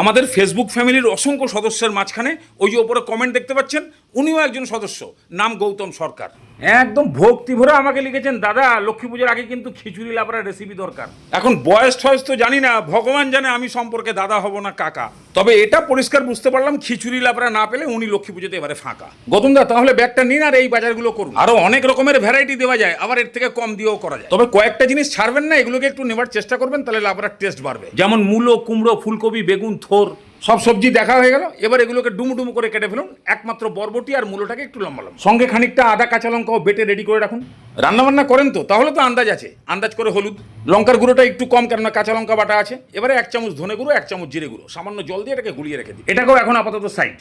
আমাদের ফেসবুক ফ্যামিলির অসংখ্য সদস্যের মাঝখানে ওই ওপরে কমেন্ট দেখতে পাচ্ছেন, উনিও একজন সদস্য, নাম গৌতম সরকার। একদম ভক্তি ভরে আমাকে লিখেছেন দাদা লক্ষ্মী পুজোর আগে কিন্তু খিচুড়ি লাবড়ার রেসিপি দরকার। এখন বয়স টয়স তো জানি না ভগবান জানে আমি সম্পর্কে দাদা হব না কাকা। তবে এটা পরিষ্কার বুঝতে পারলাম খিচুড়ি লাবড়া না পেলে উনি লক্ষ্মী পুজোতে এবারে ফাঁকা। গৌতম দা তাহলে ব্যাগটা নিন আর এই বাজারগুলো করুন। আরও অনেক রকমের ভ্যারাইটি দেওয়া যায় আবার এর থেকে কম দিয়েও করা যায়। তবে কয়েকটা জিনিস ছাড়বেন না এগুলোকে একটু নেবার চেষ্টা করবেন তাহলে লাবড়ার টেস্ট বাড়বে। যেমন মূলো কুমড়ো ফুলকপি বেগুন থোর। সব সবজি দেখা হয়ে গেল। এবার এগুলোকে ডুমুডুমু ডুমু করে কেটে ফেলুন। একমাত্র বরবটি আর মূলোটাকে একটু লম্বা লম্বা। সঙ্গে খানিকটা আদা কাঁচা লঙ্কাও বেটে রেডি করে রাখুন। রান্না বান্না করেন তো তাহলে তো আন্দাজ আছে। আন্দাজ করে হলুদ লঙ্কার গুঁড়োটা একটু কম কেননা কাঁচা লঙ্কা বাটা আছে। এবারে এক চামচ ধনে গুঁড়ো এক চামচ জিরে গুঁড়ো সামান্য জল দিয়ে এটাকে গুলিয়ে রেখে দিই এটাকেও এখন আপাতত সাইড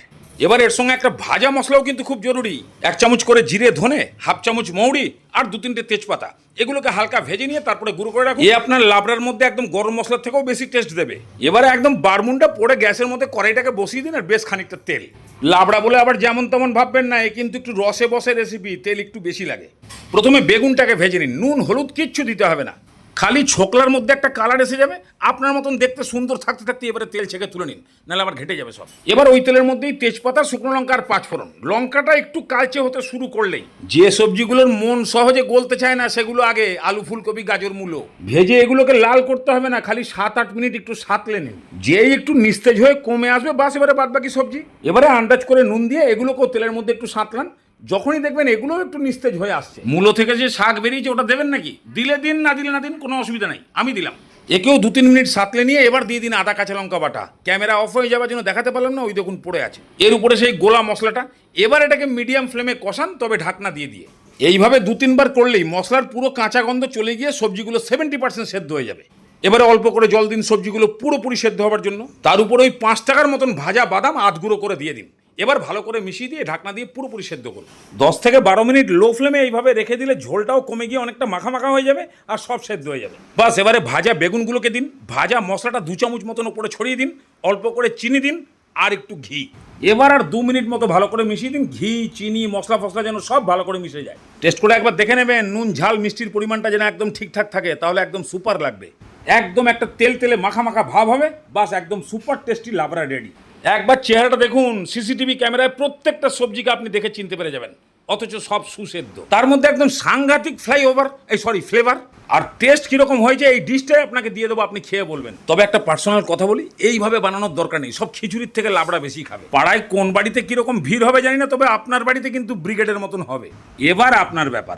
এবার এর সঙ্গে একটা ভাজা মশলাও কিন্তু খুব জরুরি। এক চামচ করে জিরে ধনে হাফ চামচ মৌরি আর দু তিনটে তেজপাতা। এগুলোকে হালকা ভেজে নিয়ে তারপরে গুঁড়ো করে রাখুন। এ আপনার লাবড়ার মধ্যে একদম গরম মশলার থেকেও বেশি টেস্ট দেবে। এবারে একদম বারমুনটা পড়ে গ্যাসের মধ্যে কড়াইটাকে বসিয়ে দিন আর বেশ খানিকটা তেল। লাবড়া বলে আবার যেমন তেমন ভাববেন না, এ কিন্তু একটু রসে বসে রেসিপি তেল একটু বেশি লাগে। প্রথমে বেগুনটাকে ভেজে নিন, নুন, হলুদ কিচ্ছু দিতে হবে না। খালি ছোকলার মধ্যে একটা কালার এসে যাবে, আপনার মতন দেখতে সুন্দর থাকতে থাকতে এবারে তেল ছেঁকে তুলে নিন, নাহলে আবার ঘেটে যাবে সব। এবার ওই তেলের মধ্যেই তেজপাতা, শুকনো লঙ্কা আর পাঁচফোড়ন লঙ্কাটা একটু কালচে হতে শুরু করলেই, যে সবজিগুলোর মন সহজে গলতে চায় না, সেগুলো আগে আলু, ফুলকপি, গাজর, মূলো। ভেজে এগুলোকে লাল করতে হবে না, খালি সাত আট মিনিট একটু সাতলে নিন। যেই একটু নিস্তেজ হয়ে কমে আসবে, বাস এবারে বাদ বাকি সবজি। এবারে আন্দাজ করে নুন দিয়ে এগুলোকেও তেলের মধ্যে একটু সাঁতলান। যখনই দেখবেন এগুলো একটু নিস্তেজ হয়ে আসছে। মূলো থেকে যে শাক বেরিয়েছে, ওটা দেবেন নাকি? দিলে দিন, না দিলে না দিন, কোনো অসুবিধা নাই। আমি দিলাম। একেও দু তিন মিনিট সাঁতলে নিয়ে এবার দিয়ে দিন আদা, কাঁচা লঙ্কা বাটা। ক্যামেরা অফ হয়ে যাওয়ার জন্য দেখাতে পারলাম না, ওই দেখুন পড়ে আছে। এর উপরে সেই গোলা মশলাটা। এবার এটাকে মিডিয়াম ফ্লেমে কষান, তবে ঢাকনা দিয়ে দিয়ে। এইভাবে দু তিনবার করলেই মশলার পুরো কাঁচা গন্ধ চলে গিয়ে সবজিগুলো সেভেন্টি পার্সেন্ট সেদ্ধ হয়ে যাবে। এবারে অল্প করে জল দিন সবজিগুলো পুরোপুরি সেদ্ধ হওয়ার জন্য। তার উপরে ওই পাঁচ টাকার মতন ভাজা বাদাম আধগুঁড়ো করে দিয়ে দিন। এবার ভালো করে মিশিয়ে দিয়ে ঢাকনা দিয়ে পুরোপুরি সেদ্ধ করুন। দশ থেকে বারো মিনিট লো ফ্লেমে এইভাবে রেখে দিলে ঝোলটাও কমে গিয়ে অনেকটা মাখা মাখা হয়ে যাবে আর সব সেদ্ধ হয়ে যাবে। বাস, এবারে ভাজা বেগুনগুলোকে দিন। ভাজা মশলাটা দু চামচ মতন উপরে ছড়িয়ে দিন। অল্প করে চিনি দিন আর একটু ঘি। এবার আর দু মিনিট মতো ভালো করে মিশিয়ে দিন। ঘি, চিনি, মশলা ফসলা যেন সব ভালো করে মিশে যায়। টেস্ট করে একবার দেখে নেবেন, নুন, ঝাল, মিষ্টির পরিমাণটা যেন একদম ঠিকঠাক থাকে, তাহলে একদম সুপার লাগবে। একদম একটা তেল তেলে মাখা মাখা ভাব হবে। বাস, একদম সুপার টেস্টি লাবড়া রেডি। একবার চেহারাটা দেখুন, সিসিটিভি ক্যামেরায় প্রত্যেকটা সবজিকে আপনি দেখে চিনতে পেরে যাবেন। অথচ সব সুসেদ্ধ। তার মধ্যে একদম সাংঘাতিক ফ্লাইওভার এই সরি ফ্লেভার আর টেস্ট কীরকম হয়েছে, এই ডিশটাই আপনাকে দিয়ে দেবো, আপনি খেয়ে বলবেন। তবে একটা পার্সোনাল কথা বলি, এইভাবে বানানোর দরকার নেই। সব খিচুড়ির থেকে লাবড়া বেশি খাবে। পাড়ায় কোন বাড়িতে কীরকম ভিড় হবে জানি না, তবে আপনার বাড়িতে কিন্তু ব্রিগেডের মতন হবে। এবার আপনার ব্যাপার।